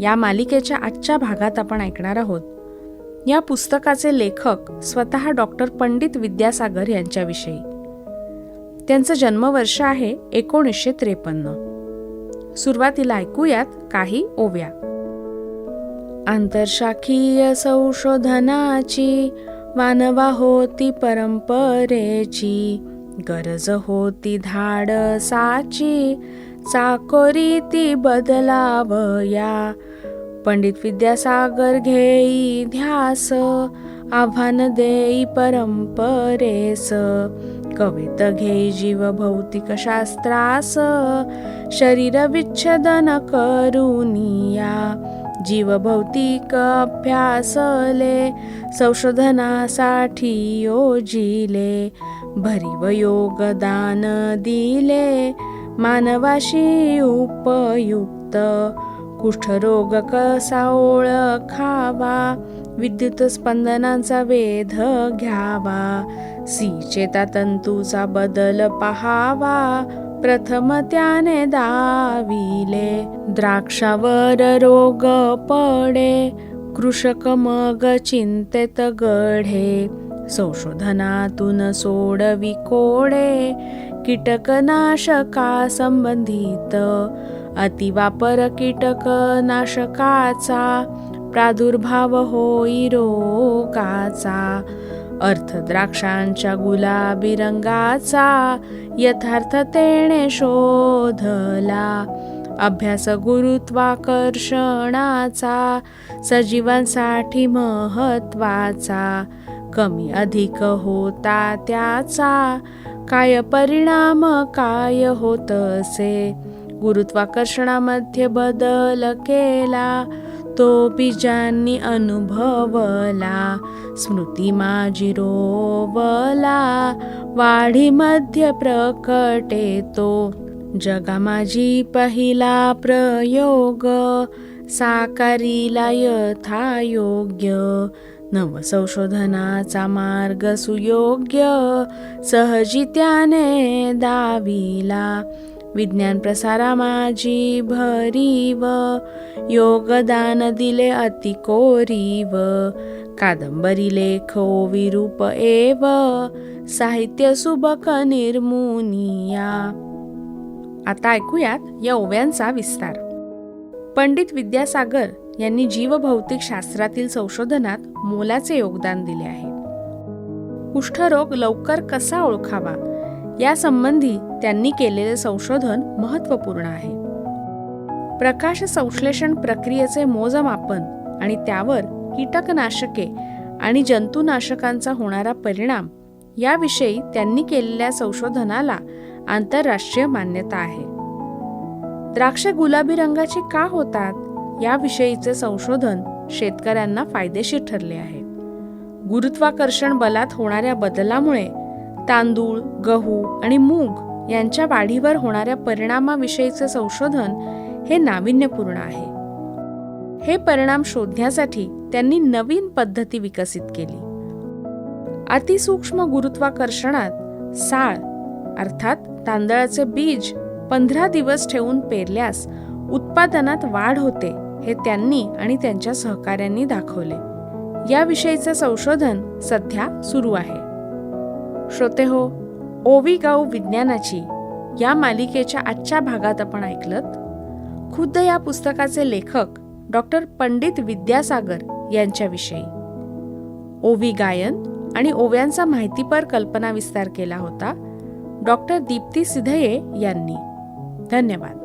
या मालिकेच्या आजच्या भागात आपण ऐकणार आहोत. या पुस्तकाचे लेखक स्वतः डॉक्टर पंडित विद्यासागर यांच्याविषयी. त्यांचं जन्मवर्ष आहे एकोणीसशे त्रेपन्न. सुरुवातीला ऐकूयात काही ओव्या. आंतरशाखीय संशोधनाची मानवा होती परंपरेची गरज होती धाडसाची चाकोरी ती बदलावया पंडित विद्यासागर घेई ध्यास आव्हान देई परंपरेस कवित घेई जीव भौतिक शास्त्रास शरीर विच्छेदन करुनिया जीव भौतिक अभ्यासले संशोधनासाठी योजिले. भरीव योगदान दिले मानवाशी उपयुक्त. कुष्ठरोग कसा ओळखावा विद्युत स्पंदनांचा वेध घ्यावा. सी चेतातंतूचा बदल पहावा. प्रथम त्याने दाविले. द्राक्षावर रोग पडे. कृषक मग चिंतेत गढे. संशोधनातून सोडवी कोडे. कीटकनाशका संबंधित अतिवापर कीटकनाशकाचा प्रादुर्भाव होई रोगाचा. अर्थ द्राक्षांच्या गुलाबी रंगाचा यथार्थतेने शोधला. अभ्यास गुरुत्वाकर्षणाचा सजीवांसाठी महत्त्वाचा कमी अधिक होता त्याचा काय परिणाम काय होत असे. गुरुत्वाकर्षणामध्ये बदल केला तो बीजांनी अनुभवला स्मृती माझी रोवला वाढीमध्ये प्रकटेतो जगा माझी पहिला प्रयोग साकारीला यथायोग्य योग्य नवसंशोधनाचा मार्ग सुयोग्य सहजी त्याने दाविला विज्ञान प्रसारा माझी भरीव. योगदान दिले अति कोरीव. कादंबरी लेखो विरूप एव. साहित्य सुबक निर्मुनिया. आता ऐकूयात या ओव्यांचा विस्तार. पंडित विद्यासागर यांनी जीवभौतिक शास्त्रातील संशोधनात मोलाचे योगदान दिले आहे. कुष्ठरोग लवकर कसा ओळखावा? यासंबंधी त्यांनी केलेले संशोधन महत्त्वपूर्ण आहे. प्रकाश संश्लेषण प्रक्रियेचे मोजमापन आणि त्यावर कीटकनाशके आणि जंतुनाशकांचा होणारा परिणाम याविषयी त्यांनी केलेल्या संशोधनाला आंतरराष्ट्रीय मान्यता आहे. द्राक्ष गुलाबी रंगाची का होतात? याविषयीचे संशोधन शेतकऱ्यांना फायदेशीर ठरले आहे. गुरुत्वाकर्षण बलात होणाऱ्या बदलामुळे तांदूळ गहू आणि मूग यांच्या वाढीवर होणाऱ्या परिणामाविषयीचे संशोधन हे नाविन्यपूर्ण आहे. हे परिणाम शोधण्यासाठी त्यांनी नवीन पद्धती विकसित केली. अतिसूक्ष्म गुरुत्वाकर्षणात साळ अर्थात तांदळाचे बीज पंधरा दिवस ठेवून पेरल्यास उत्पादनात वाढ होते हे त्यांनी आणि त्यांच्या सहकाऱ्यांनी दाखवले. याविषयीचे संशोधन सध्या सुरू आहे. श्रोते हो ओवी गाऊ विज्ञानाची या मालिकेच्या आजच्या भागात आपण ऐकलत खुद्द या पुस्तकाचे लेखक डॉक्टर पंडित विद्यासागर यांच्याविषयी. ओवी गायन आणि ओव्यांचा माहितीपर कल्पना विस्तार केला होता डॉक्टर दीप्ती सिधये यांनी. धन्यवाद.